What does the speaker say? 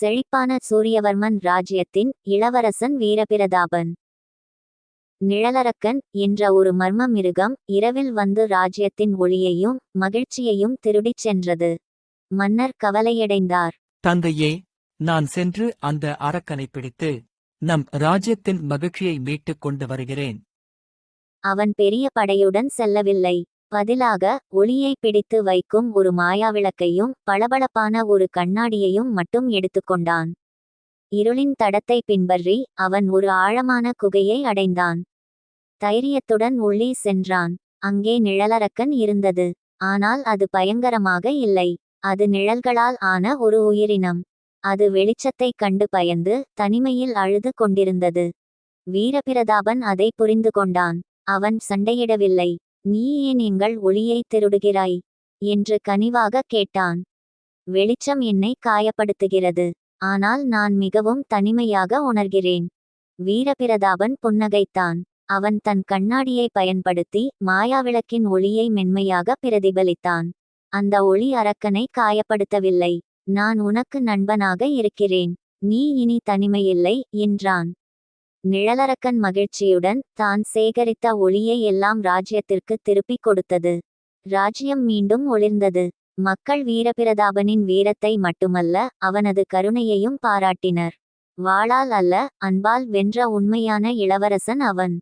செழிப்பான சூரியவர்மன் ராஜ்யத்தின் இளவரசன் வீரபிரதாபன். நிழலரக்கன் என்ற ஒரு மர்ம மிருகம் இரவில் வந்து ராஜ்யத்தின் ஒளியையும் மகிழ்ச்சியையும் திருடிச் சென்றது. மன்னர் கவலையடைந்தார். தந்தையே நான் சென்று அந்த அரக்கனை பிடித்து நம் ராஜ்யத்தின் மகிழ்ச்சியை மீட்டுக் கொண்டு வருகிறேன். அவன் பெரிய படையுடன் செல்லவில்லை. பதிலாக ஒளியை பிடித்து வைக்கும் ஒரு மாயாவிளக்கையும் பளபளப்பான ஒரு கண்ணாடியையும் மட்டும் எடுத்துக்கொண்டான் இருளின் தடத்தை பின்பற்றி அவன் ஒரு ஆழமான குகையை அடைந்தான். தைரியத்துடன் உள்ளே சென்றான். அங்கே நிழலரக்கன் இருந்தது. ஆனால் அது பயங்கரமாக இல்லை. அது நிழல்களால் ஆன ஒரு உயிரினம். அது வெளிச்சத்தைக் கண்டு பயந்து தனிமையில் அழுது கொண்டிருந்தது. வீரபிரதாபன் அதை புரிந்து கொண்டான். அவன் சண்டையிடவில்லை. நீ ஏன் எங்கள் ஒளியை திருடுகிறாய் என்று கனிவாக கேட்டான். வெளிச்சம் என்னை காயப்படுத்துகிறது. ஆனால் நான் மிகவும் தனிமையாக உணர்கிறேன். வீரபிரதாபன் புன்னகைத்தான். அவன் தன் கண்ணாடியை பயன்படுத்தி மாயாவிளக்கின் ஒளியை மென்மையாக பிரதிபலித்தான். அந்த ஒளி அரக்கனை காயப்படுத்தவில்லை. நான் உனக்கு நண்பனாக இருக்கிறேன். நீ இனி தனிமையில்லை என்றான். நிழலரக்கன் மகிழ்ச்சியுடன் தான் சேகரித்த ஒளியை எல்லாம் ராஜ்யத்திற்கு திருப்பிக் கொடுத்தது. ராஜ்யம் மீண்டும் ஒளிர்ந்தது. மக்கள் வீரபிரதாபனின் வீரத்தை மட்டுமல்ல அவனது கருணையையும் பாராட்டினர். வாளால் அல்ல அன்பால் வென்ற உண்மையான இளவரசன் அவன்.